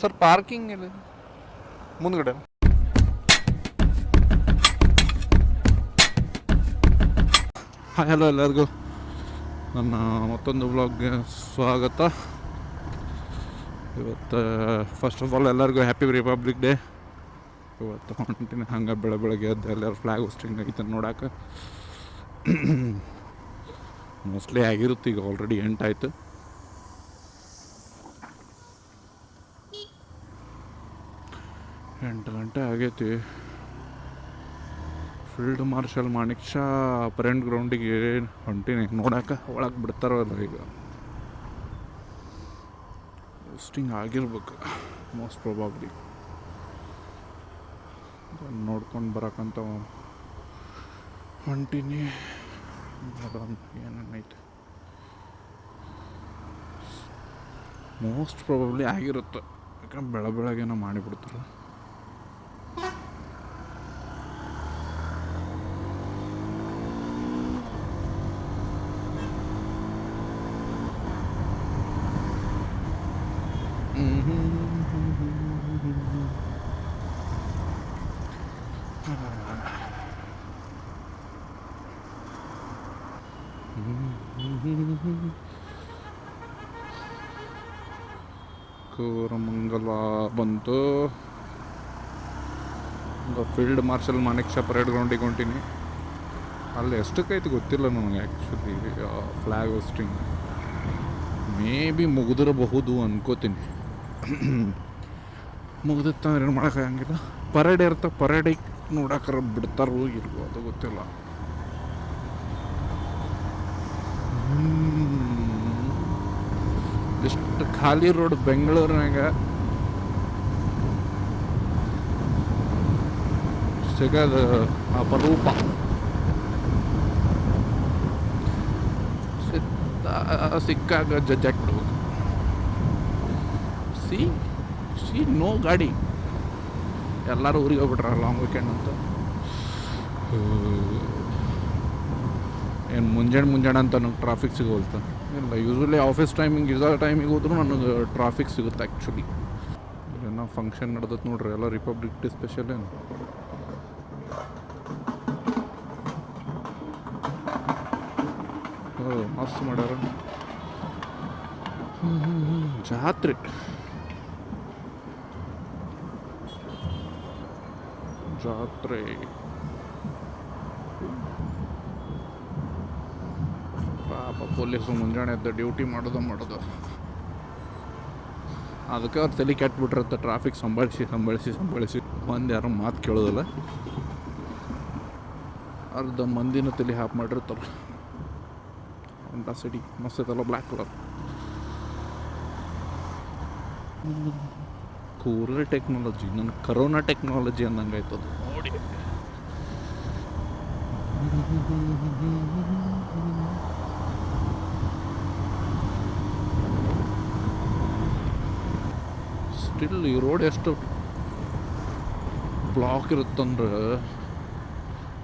Sir parking ಇಲ್ಲ ಮುಂದ್ಗಡೆ. Hello ಎಲ್ಲರಿಗೂ. ನನ್ನ ಮತ್ತೊಂದು ಬ್ಲಾಗ್ಗೆ ಸ್ವಾಗತ. ಇವತ್ತು ಫಸ್ಟ್ ಆಫ್ ಆಲ್ ಎಲ್ಲರಿಗೂ ಹ್ಯಾಪಿ ರಿಪಬ್ಲಿಕ್ ಡೇ ಇವತ್ತು ಹೊಂಟಿನ ಹಂಗೆ ಬೆಳೆ ಬೆಳಗ್ಗೆ ಎದ್ದು ಎಲ್ಲರೂ ಫ್ಲ್ಯಾಗ್ ಹೋಸ್ಟಿಂಗ್ ಐತೆ ನೋಡೋಕೆ. ಮೋಸ್ಟ್ಲಿ ಆಗಿರುತ್ತೆ, ಈಗ ಆಲ್ರೆಡಿ ಎಂಟಾಯ್ತು ಎಂಟು ಗಂಟೆ ಆಗೈತಿ. Field marshal Manek Shaw parade ಗ್ರೌಂಡಿಗೆ ಹೊಂಟೀನಿ. ನೋಡಕ್ಕೆ ಒಳಗೆ ಬಿಡ್ತಾರಲ್ಲ ಈಗ. ಸ್ಟಿಂಗ್ ಆಗಿರ್ಬೇಕು ಮೋಸ್ಟ್ ಪ್ರೊಬಾಬ್ಲಿ ನೋಡ್ಕೊಂಡು ಬರೋಕ್ಕಂತ ಹೊಂಟಿನಿ. ನೋಡೋಣ ಏನೇನೈತೆ ಮೋಸ್ಟ್ ಪ್ರಾಬಬ್ಲಿ ಆಗಿರುತ್ತೆ. ಯಾಕಂದ್ರೆ ಬೆಳ ಬೆಳಗ್ಗೆನ ಮಾಡಿಬಿಡ್ತಾರೆ ಕೋರಮಂಗಲ ಬಂತು. ಫೀಲ್ಡ್ ಮಾರ್ಷಲ್ ಮಾಣಿಕ್ ಪರೇಡ್ ಗ್ರೌಂಡಿಗೆ ಹೊಂಟೀನಿ. ಅಲ್ಲಿ ಎಷ್ಟಕ್ಕೈತೆ ಗೊತ್ತಿಲ್ಲ ನನಗೆ actually flag hosting may be ಮುಗಿದಿರಬಹುದು ಅನ್ಕೋತೀನಿ. ಮುಗ್ದಿತ್ತಂದ್ರೆ ಏನು ಮಾಡೋಕ್ಕಾಗಂಗಿಲ್ಲ. ಪರೇಡ್ ಇರುತ್ತೆ ಪರೇಡಿಗೆ ನೋಡಕ್ಕಾರ ಬಿಡ್ತಾರೋ ಇಲ್ವೋ ಅದು ಗೊತ್ತಿಲ್ಲ. ಎಷ್ಟು ಖಾಲಿ ರೋಡ್ ಬೆಂಗಳೂರಿನಾಗ ಸಿಗೋದು ಅಪರೂಪ. ಸಿಕ್ಕ ಸಿಕ್ಕಾಗ ಜಜ್ಜಾಕ್ಬಿಡ್ಬೇಕು ಸಿ ಸಿ, ನೋ ಗಾಡಿ. ಎಲ್ಲರೂ ಊರಿಗೆ ಹೋಗ್ಬಿಟ್ರ ಲಾಂಗ್ ವೀಕೆಂಡ್ ಅಂತ. ಏನು ಮುಂಜಾನೆ ಮುಂಜಾನೆ ಅಂತ ನನಗೆ ಟ್ರಾಫಿಕ್ ಸಿಗೋಲ್ತ. ಇಲ್ಲ ಯೂಶ್ವಲಿ ಆಫೀಸ್ ಟೈಮಿಂಗ್ ಇರೋ ಟೈಮಿಗೆ ಹೋದ್ರೂ ನನಗೆ ಟ್ರಾಫಿಕ್ ಸಿಗುತ್ತೆ ಆ್ಯಕ್ಚುಲಿ ಏನೋ ಫಂಕ್ಷನ್ ನಡೆದತ್ ನೋಡ್ರಿ, ಎಲ್ಲ ರಿಪಬ್ಲಿಕ್ ಡೇ ಸ್ಪೆಷಲ್ ಏನು? ಮಸ್ತ್ ಮಾಡ್ಯಾರ. ಜಾತ್ರೆ. ಜಾತ್ರೆ ಪಾಪ ಪೊಲೀಸರು ಮುಂಜಾನೆ ಎದ್ದು ಡ್ಯೂಟಿ ಮಾಡೋದು ಮಾಡೋದು. ಅದಕ್ಕೆ ಅವ್ರು ತಲೆ ಕೆಟ್ಬಿಟ್ರತ್ತ ಟ್ರಾಫಿಕ್ ಸಂಭಾಳಿಸಿ ಸಂಭಾಳಿಸಿ ಸಂಭಾಳಿಸಿ. ಮಂದಿ ಯಾರು ಮಾತು ಕೇಳೋದಿಲ್ಲ. ಅರ್ಧ ಮಂದಿನ ತಲೆ ಹಾಪ್ ಮಾಡಿರ್ತಾರೆ. ಅಂತ ಸಿಟಿ ಮಸ್ತ್ ಐತಲ್ಲ ಬ್ಲ್ಯಾಕ್ ಕಲರ್ ಕೂರಲ್ ಟೆಕ್ನಾಲಜಿ ನನ್ನ ಕರೋನಾ ಟೆಕ್ನಾಲಜಿ ಅಂದಂಗೆ ಅದು ನೋಡಿ. ಸ್ಟಿಲ್ ಈ ರೋಡ್ ಎಷ್ಟು ಬ್ಲಾಕ್ ಇರುತ್ತಂದ್ರೆ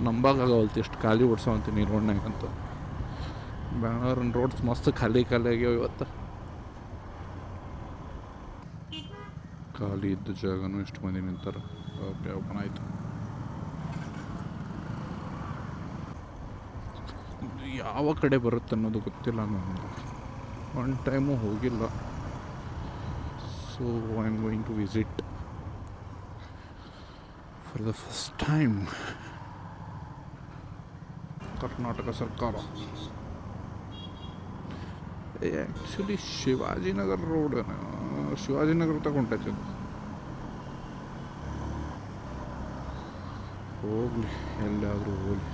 ನಂಬಾಗಲ್ತಿ ಎಷ್ಟು ಖಾಲಿ ಓಡಿಸೋಂತೀನಿ ಈ ರೋಡ್ನಾಗ ಅಂತ ಬೆಂಗಳೂರಿನ ರೋಡ್ಸ್ ಮಸ್ತ್ ಖಾಲಿ ಖಾಲಿ ಆಗ್ಯಾವ ಇವತ್ತು. ಖಾಲಿ ಇದ್ದ ಜಾಗನೂ ಎಷ್ಟು ಮಂದಿ ನಿಂತಾರೆ. ಓಕೆ ಓಪನ್ ಆಯಿತು. ಯಾವ ಕಡೆ ಬರುತ್ತೆ ಅನ್ನೋದು ಗೊತ್ತಿಲ್ಲ ನನಗೆ. ಒನ್ ಟೈಮು ಹೋಗಿಲ್ಲ. So I am going to visit for the first time Karnataka ಸರ್ಕಾರ ಆ್ಯಕ್ಚುಲಿ ಶಿವಾಜಿನಗರ ರೋಡ್ ಶಿವಾಜಿನಗರ ತಗೊಂಡೈತೆ ಹೋಗ್ಲಿ, ಎಲ್ಲಾದರೂ ಹೋಗಲಿ.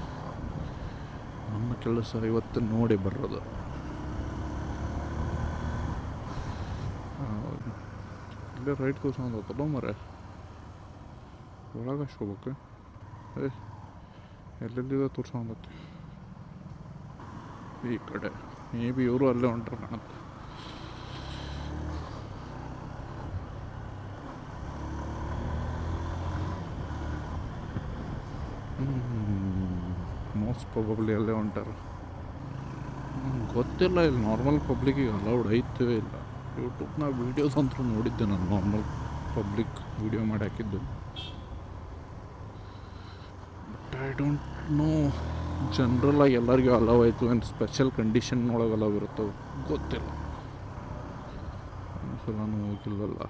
ನಮ್ಮ ಕೆಲಸ ಇವತ್ತು ನೋಡಿ ಬರೋದು. ಇಲ್ಲೇ ರೈಟ್ ಕೂರ್ಸ್ಕೊಂಡತ್ತಲ್ಲ ಮರೆ ಒಳಗೆ ಹೋಗ್ಬೇಕು. ಏ ಎಲ್ಲೆಲ್ಲಿದೆ ತೋರ್ಸ್ಕೊಂಡತ್ತೆ ಈ ಕಡೆ. ಮೇ ಬಿ ಇವರು ಅಲ್ಲೇ ಹೊಂಟ್ರೆ ಕಾಣುತ್ತೆ ಮೋಸ್ಟ್ ಪ್ರಾಬಬ್ಲಿ ಅಲ್ಲೇ ಹೊಂಟಾರ ಗೊತ್ತಿಲ್ಲ, ಇಲ್ಲಿ ನಾರ್ಮಲ್ ಪಬ್ಲಿಕ್ಕಿಗೆ ಅಲೌಡ್ ಐತವೇ ಇಲ್ಲ. ಯೂಟ್ಯೂಬ್ನಾಗ ವೀಡಿಯೋಸ್ ಅಂತೂ ನೋಡಿದ್ದೆ ನಾನು ನಾರ್ಮಲ್ ಪಬ್ಲಿಕ್ ವೀಡಿಯೋ ಮಾಡಿ ಹಾಕಿದ್ದು. ಬಟ್ ಐ ಡೋಂಟ್ ನೋ ಜನ್ರಲಾಗಿ ಎಲ್ಲರಿಗೂ ಅಲವ್ ಆಯಿತು ಏನು ಸ್ಪೆಷಲ್ ಕಂಡೀಷನ್ ಒಳಗೆ ಅಲವ್ ಇರುತ್ತವೆ ಗೊತ್ತಿಲ್ಲ. ಒಂದ್ಸಲ ಹೋಗಿಲ್ವಲ್ಲ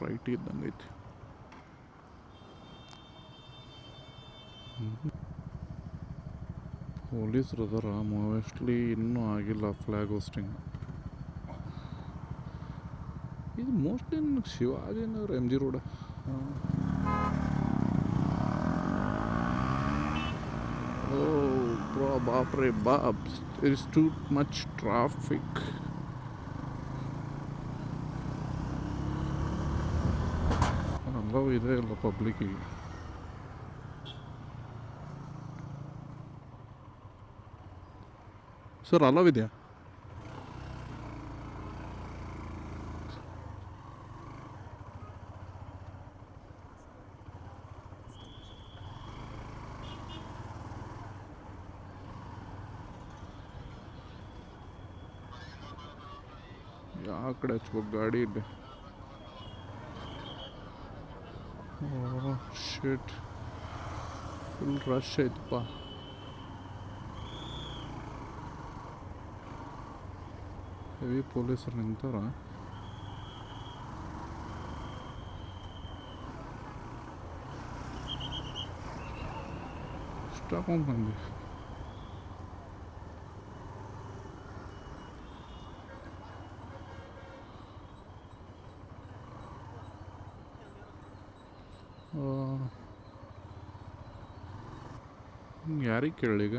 ರೈಟ್ ಇದ್ದಂಗೆ ಐತಿ. ಪೊಲೀಸ್ರು ಅದರ ಮೋಸ್ಟ್ಲಿ ಇನ್ನೂ ಆಗಿಲ್ಲ ಫ್ಲ್ಯಾಗ್ ಹೋಸ್ಟಿಂಗ್ ಇದು mostly Shivajinagar M G road ಓ ಬಾಪ್ ರೇ ಬಾಪ್ ಇಸ್ ಟು ಮಚ್ ಟ್ರಾಫಿಕ್ ಅಲ್ಲವೂ ಇದೆ ಇಲ್ಲ ಪಬ್ಲಿಕ್ಕಿಗೆ ಸರ್ ಅಲವ್ ಇದೆಯಾ ಯಾವ ಕಡೆ ಹಚ್ಬೇಕು ಗಾಡಿ ಇಲ್ಲಿ ಶೇಟ್ ಫುಲ್ ರಶ್ ಐತಪ್ಪ ಹೆವಿ ಪೊಲೀಸರು ನಿಂತಾರ ಇಷ್ಟಾಕೊಂಡ್ ಬಂದ್ವಿ ಯಾರಿಗೆ ಕೇಳೀಗ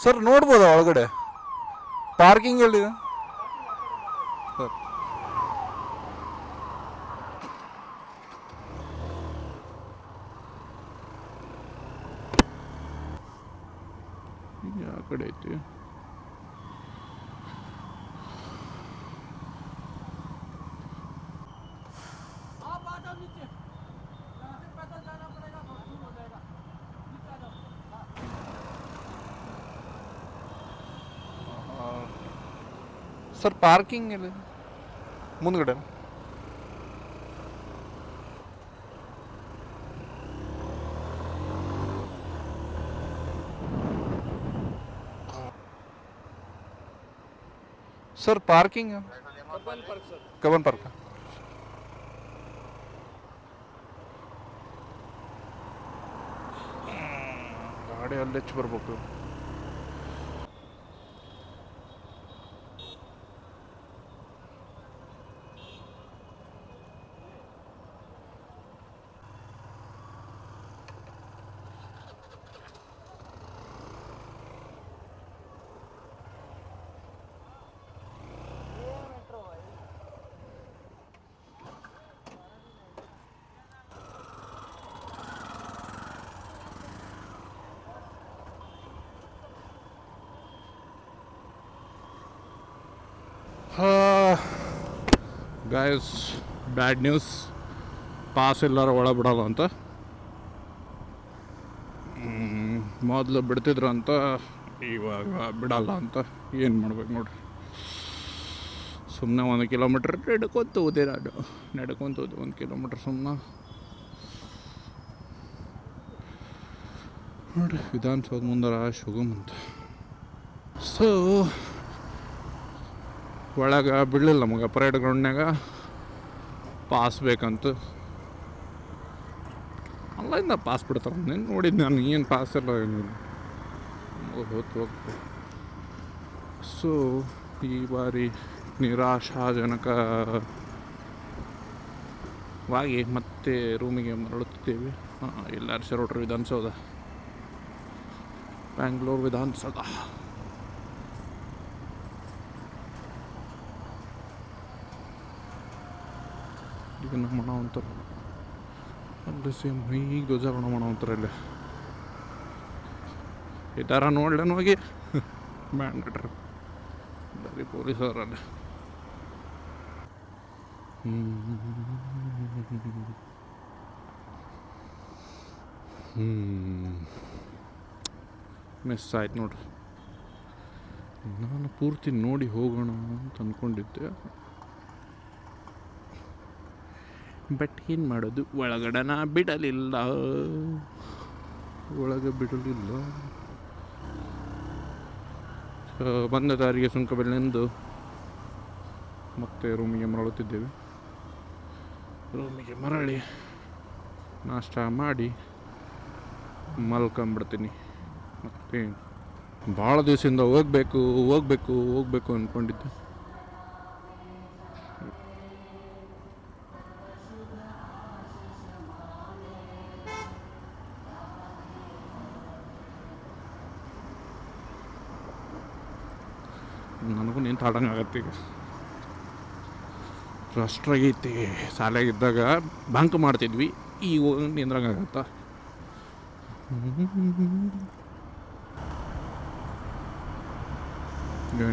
ಸರ್ ನೋಡ್ಬೋದಾ ಒಳಗಡೆ? ಪಾರ್ಕಿಂಗ್ ಎಲ್ಲಿದೆ ಸರ್ ಯಾವ ಕಡೆ ಐತಿ. ಸರ್ ಪಾರ್ಕಿಂಗ್ ಎಲ್ಲಿದೆ ಮುಂದ್ಗಡೆ ಸರ್ ಪಾರ್ಕಿಂಗ್ ಕಬ್ಬನ್ ಪಾರ್ಕ್ ಗಾಡಿ ಅಲ್ಲಿ ಹೆಚ್ಚು ಬರ್ಬೇಕು ಗಾಯಸ್ ಬ್ಯಾಡ್ ನ್ಯೂಸ್ ಪಾಸ್ ಎಲ್ಲರೂ ಒಳ ಬಿಡೋದು ಅಂತ. ಮೊದಲು ಬಿಡ್ತಿದ್ರು ಅಂತ ಇವಾಗ ಬಿಡಲ್ಲ ಅಂತ. ಏನು ಮಾಡ್ಬೇಕು ನೋಡ್ರಿ. ಸುಮ್ಮನೆ ಒಂದು ಕಿಲೋಮೀಟ್ರ್ ನಡ್ಕೊಂತ ಹೋದೆ ನಾನು. ನಡ್ಕೊಂತ ಹೋದೆ ಒಂದು ಕಿಲೋಮೀಟ್ರ್ ಸುಮ್ಮನೆ ನೋಡ್ರಿ, ವಿಧಾನಸೌಧ ಮುಂದರ ಶುಗಮ್ ಅಂತ. ಸೊ ಒಳಗೆ ಬಿಡಲಿಲ್ಲ ನಮಗೆ ಪರೇಡ್ ಗ್ರೌಂಡ್ನಾಗ ಪಾಸ್ ಬೇಕಂತ. ಅಲ್ಲಿಂದ ಪಾಸ್ ಬಿಡ್ತಾರೆ. ನೀನು ನೋಡಿದ್ದು ನಾನು ಏನು ಪಾಸ್ ಇಲ್ಲ ಏನಿಲ್ಲ ಹೋಗ್ತು ಹೋಗ್ತು ಸೊ ಈ ಬಾರಿ ನಿರಾಶಾಜನಕವಾಗಿ ಮತ್ತೆ ರೂಮಿಗೆ ಮರಳುತ್ತಿದ್ದೇವೆ ಹಾಂ ಸರ್ ರೋಡ್ರಿ ವಿಧಾನಸೌಧ. ಬ್ಯಾಂಗ್ಳೂರು ವಿಧಾನಸೌಧ. ಈಗ ನಮ್ಮ ಮಣ ಅಂತಾರೆ. ಅಲ್ಲಿ ಸೇಮ್ ಹೀಗೆ ಧ್ವಜಾರೋಹಣ ಮಾಡೋ ಅಂತಾರೆ ಇಲ್ಲಿ ಥರ ನೋಡ್ಲೇನು ಹೋಗಿ. ಬ್ಯಾಂಡ್ರಿ ಬರೀ ಅಲ್ಲಿ. ಮಿಸ್ ಆಯ್ತು ನೋಡ್ರಿ. ನಾನು ಪೂರ್ತಿ ನೋಡಿ ಹೋಗೋಣ ಅಂತ ಅಂದ್ಕೊಂಡಿದ್ದೆ. ಬಟ್ ಏನು ಮಾಡೋದು? ಒಳಗಡೆನ ಬಿಡಲಿಲ್ಲ. ಒಳಗೆ ಬಿಡಲಿಲ್ಲ. ಬಂದ ದಾರಿಗೆ ಸುಂಕಬೆಲೆಂದು ಮತ್ತೆ ರೂಮಿಗೆ ಮರಳುತ್ತಿದ್ದೇವೆ. ರೂಮಿಗೆ ಮರಳಿ ನಾಷ್ಟ ಮಾಡಿ ಮಲ್ಕೊಂಬಿಡ್ತೀನಿ. ಮತ್ತೆ ಭಾಳ ದಿವಸದಿಂದ ಹೋಗ್ಬೇಕು ಹೋಗ್ಬೇಕು ಹೋಗ್ಬೇಕು ಅಂದ್ಕೊಂಡಿದ್ದೆ. ನನಗೂ ನಿಂತು ಆಡಂಗೆ ಆಗತ್ತೆ ಈಗ ರಾಷ್ಟ್ರಾಗೈತಿ ಶಾಲೆಗಿದ್ದಾಗ ಬಂಕ್ ಮಾಡ್ತಿದ್ವಿ ಈಗ ಹೋಗಿ ನಿಂದ್ರಂಗಾಗತ್ತ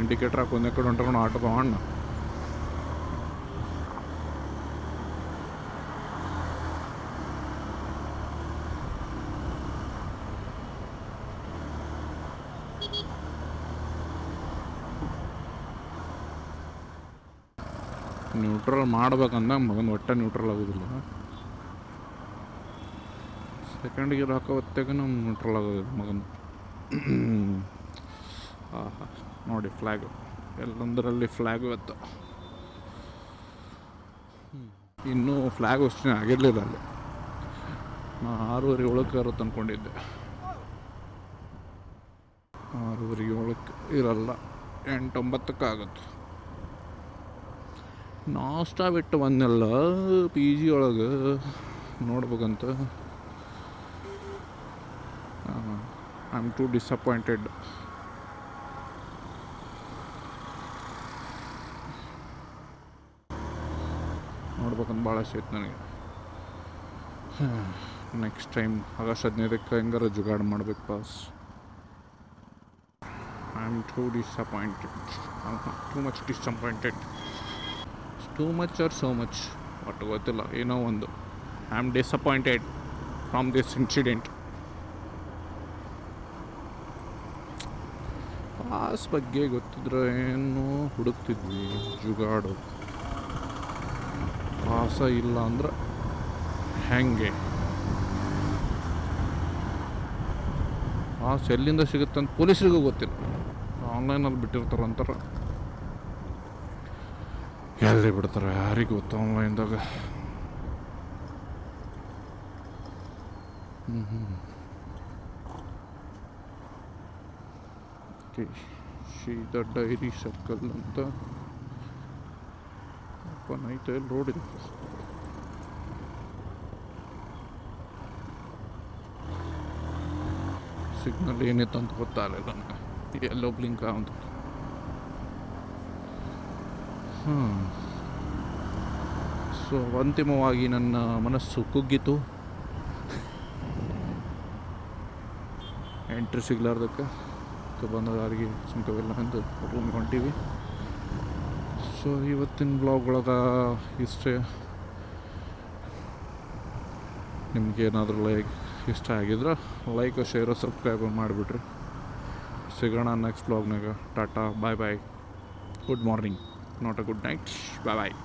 ಇಂಡಿಕೇಟ್ರ್ ಹಾಕೊಂಡೆ ಕಡೆ ಹೊಂಟ್ಕೊಂಡು ಆಟೋ ತಗೊಂಡು ನ್ಯೂಟ್ರಲ್ ಮಾಡ್ಬೇಕಂದಾಗ ಮಗನ ಒಟ್ಟ ನ್ಯೂಟ್ರಲ್ ಆಗೋದಿಲ್ಲ. ಸೆಕೆಂಡ್ ಗೇರ್ ಹಾಕೋ ಹೊತ್ತಾಗ ನ್ಯೂಟ್ರಲ್ ಆಗೋದಿಲ್ಲ ಮಗನ. ನೋಡಿ ಫ್ಲ್ಯಾಗು ಎಲ್ಲೊಂದರಲ್ಲಿ ಫ್ಲ್ಯಾಗ್ ಇವತ್ತು. ಇನ್ನೂ ಫ್ಲ್ಯಾಗ್ ಅಷ್ಟೇ ಆಗಿರಲಿಲ್ಲ ಅಲ್ಲಿ. ನಾ ಆರೂವರೆ ಏಳಕ್ಕೆ ಇರುತ್ತೆ ಅಂದ್ಕೊಂಡಿದ್ದೆ ಆರೂವರೆ ಏಳಕ್ಕೆ ಇರಲ್ಲ ಎಂಟೊಂಬತ್ತಕ್ಕೆ ಆಗುತ್ತೆ ನಾಷ್ಟ ಬಿಟ್ಟು ಬಂದೆಲ್ಲ ಪಿ ಜಿ ಒಳಗೆ ನೋಡ್ಬೇಕಂತ. ಐ ಆಮ್ ಟು ಡಿಸಪಾಯಿಂಟೆಡ್ ನೋಡ್ಬೇಕಂತ ಭಾಳ ಆಸೆ ಇತ್ತು ನನಗೆ. ನೆಕ್ಸ್ಟ್ ಟೈಮ್ ಆಗಸ್ಟ್ ಹದಿನೈದಕ್ಕೆ ಹೆಂಗಾರ ಜುಗಾಡ್ ಮಾಡ್ಬೇಕು pass I am too disappointed too much disappointed too much or so much ಒಟ್ಟು ಗೊತ್ತಿಲ್ಲ ಏನೋ ಒಂದು I am disappointed from this incident pass ಬಗ್ಗೆ ಗೊತ್ತಿದ್ರೆ ಏನು ಹುಡುಕ್ತಿದ್ವಿ, ಜುಗಾಡು. ಪಾಸ ಇಲ್ಲ ಅಂದ್ರೆ ಹೆಂಗೆ? ಪಾಸ್ ಎಲ್ಲಿಂದ ಸಿಗುತ್ತೆ ಅಂತ ಪೊಲೀಸರಿಗೂ ಗೊತ್ತಿಲ್ಲ. ಆನ್ಲೈನಲ್ಲಿ ಬಿಟ್ಟಿರ್ತಾರಂತಾರ. ಎಲ್ಲಿ ಬಿಡ್ತಾರೆ? ಯಾರಿಗೆ ಗೊತ್ತು ಆನ್ಲೈನ್ದಾಗ ಶೀತ ಡೈರಿ ಸರ್ಕಲ್ ಅಂತ. ಓಪನ್ ಐತೆ ರೋಡ್ ಇದೆ ಸಿಗ್ನಲ್ ಏನಿತ್ತು ಅಂತ ಗೊತ್ತಾಗಲಿಲ್ಲ ನನಗೆ. ಎಲ್ಲೋ ಬ್ಲಿಂಕ್ ಅಂತ ಹಾಂ ಸೊ, ಅಂತಿಮವಾಗಿ ನನ್ನ ಮನಸ್ಸು ಕುಗ್ಗಿತು. ಎಂಟ್ರಿ ಸಿಗ್ಲಾರ್ದಕ್ಕೆ. ಬಂದವರಿಗೆ ಸುಂಕವಿಲ್ಲ ಎಂದು ರೂಮ್ ಹೊಂಟೀವಿ. ಸೊ, ಇವತ್ತಿನ ಬ್ಲಾಗ್ ಒಳಗೆ ಇಷ್ಟೇ. ನಿಮ್ಗೆ ಏನಾದರೂ ಲೈಕ್ ಇಷ್ಟ ಆಗಿದ್ರೆ ಲೈಕ್ ಶೇರು ಸಬ್ಸ್ಕ್ರೈಬ್ ಮಾಡಿಬಿಟ್ರಿ. ಸಿಗೋಣ next ಬ್ಲಾಗ್ನಾಗ tata bye bye good morning not a good night bye bye